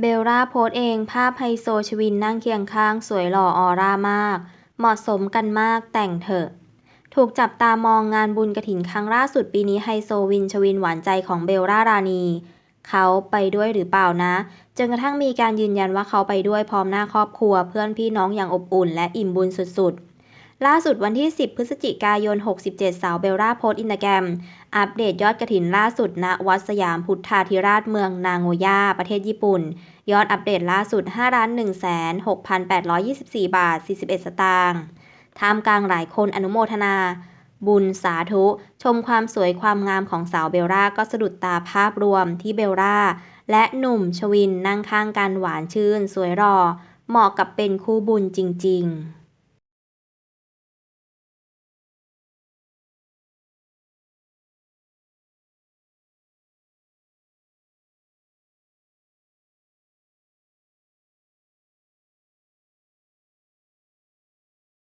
เบลล่าโพสต์เอง ภาพไฮโซชวินนั่งเคียงข้างสวยหล่อออร่ามาก เหมาะสมกันมากแต่งเถอะ ถูกจับตามองงานบุญกฐินครั้งล่าสุดปีนี้ไฮโซวินชวินหวานใจของเบลล่ารานีเขาไปด้วยหรือเปล่านะ จนกระทั่งมีการยืนยันว่าเขาไปด้วยพร้อมหน้าครอบครัว เพื่อนพี่น้องอย่างอบอุ่น และอิ่มบุญสุดๆ ล่าสุดวันที่ 10 พฤศจิกายน 67 สาวเบลล่าโพสอินสตาแกรม อัปเดตยอดกระถินล่าสุดณวัดสยามพุทธาธิราชเมืองนางโงย่าประเทศญี่ปุ่น ยอดอัปเดตล่าสุด5 1 6 8 2 4 บาท 41 สตางค์ท่ามกลางหลายคนอนุโมทนา บุญสาธุ ชมความสวยความงามของสาวเบลล่าก็สะดุดตาภาพรวมที่เบลล่า และหนุ่มชวินนั่งข้างกันหวานชื่น สวยรอ เหมาะกับเป็นคู่บุญจริง ๆ